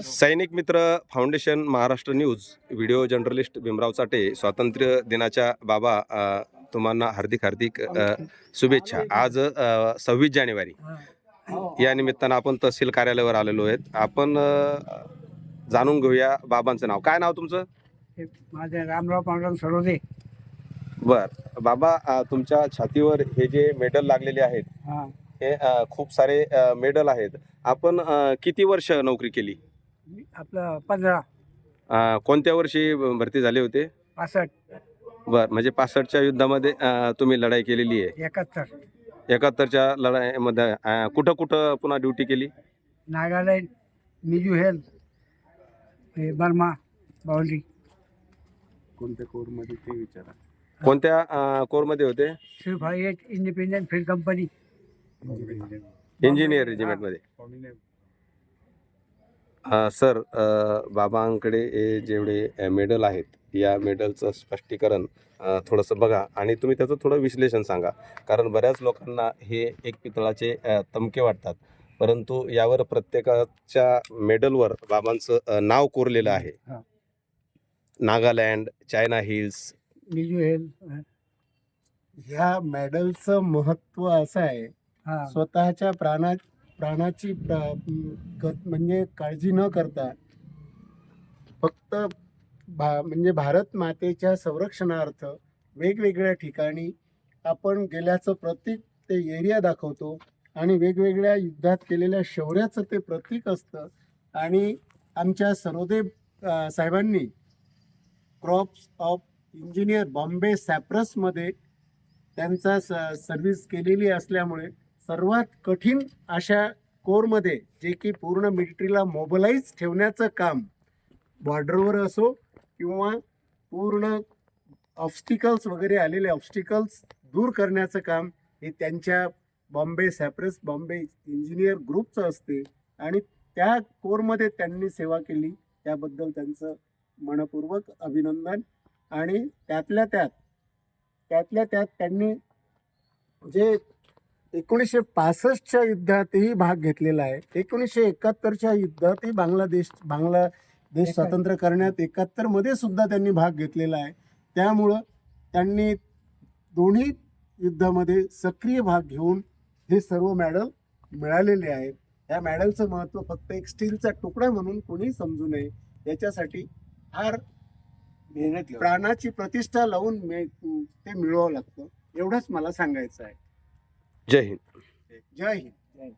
Sainik Mitra foundation Maharashtra news video journalist Bhimrao Chate स्वातंत्र्य दिनाच्या बाबा तुम्हाला हार्दिक हार्दिक शुभेच्छा. आज सव्वीस जानेवारी. या निमित्तानं आपण तहसील कार्यालयावर आलेलो आहेत. आपण जाणून घेऊया बाबांचं नाव. काय नाव तुमचं? हे माझे रामराव पांडुरंग सरोदे. बर. बाबा तुमच्या छातीवर हे जे मेडल लागलेले आहेत हा. खूप सारे मेडल आहेत. आपण किती वर्ष नोकरी केली? आपलं पंधरा. अ, कोणत्या वर्षी भरती झाले होते? पासष्ट. बर म्हणजे पासष्टच्या युद्धामध्ये अ, तुम्ही लढाई केलेली आहे. एकाहत्तर. एकाहत्तरच्या लढाईमध्ये अ, कुठं कुठं पुन्हा ड्युटी केली? नागालँड मिजू हेल हे बर्मा बाउंड्री कोणत्या कोरमध्ये ते विचारा. कोणत्या अ, कोरमध्ये होते? Three five eight independent field company. Engineer रेजिमेंटमध्ये sir बाबांकडे जेवढे मेडल आहेत या मेडलचं स्पष्टीकरण थोडंसं बघा आणि तुम्ही त्याचं थोडं विश्लेषण सांगा. कारण बऱ्याच लोकांना हे एक पितळाचे तमके वाटतात. परंतु यावर प्रत्येकाच्या मेडलवर बाबांचं नाव कोरलेलं आहे. हा. Nagaland China hills. ह्या मेडलचं महत्त्व असं आहे. स्वतःच्या प्राणा प्राणाची प्रा- म्हणजे काळजी न करता फक्त भा म्हणजे भारत मातेच्या संरक्षणार्थ वेगवेगळ्या ठिकाणी आपण गेल्याचं प्रतीक ते एरिया दाखवतो आणि वेगवेगळ्या युद्धात केलेल्या शौर्याचं ते प्रतीक असतं. आणि आमच्या सरोदेव साहेबांनी क्रॉप्स ऑफ इंजिनियर बॉम्बे सॅप्रसमध्ये त्यांचा स सर्व्हिस केलेली असल्यामुळे सर्वात कठीण अशा कोरमध्ये जे की पूर्ण मिलिटरीला मोबलाईज ठेवण्याचं काम बॉर्डरवर असो किंवा पूर्ण ऑब्स्टिकल्स वगैरे आलेले ऑब्स्टिकल्स दूर करण्याचं काम हे त्यांच्या बॉम्बे सॅप्रस बॉम्बे इंजिनियर ग्रुपचं असते. आणि त्या कोरमध्ये त्यांनी सेवा केली. त्याबद्दल त्यांचं मनपूर्वक अभिनंदन. आणि त्यातल्या त्यात त्यातल्या त्यात त्यांनी जे एकोणीसशे पासष्टच्या युद्धातही भाग घेतलेला आहे. एकोणीसशे एकाहत्तरच्या युद्धातही बांगलादेश बांगलादेश एका- स्वातंत्र्य करण्यात एकाहत्तरमध्ये सुद्धा त्यांनी भाग घेतलेला आहे. त्यामुळं त्यांनी दोन्ही युद्धामध्ये सक्रिय भाग घेऊन हे सर्व मॅडल मिळालेले आहेत. या मॅडलचं महत्त्व फक्त एक स्टीलचा तुकडा म्हणून कोणी समजू नये. याच्यासाठी फार मेहनत प्राणाची प्रतिष्ठा लावून ते मिळवावं लागतं. एवढंच मला सांगायचं आहे. जय हिंद. जय हिंद.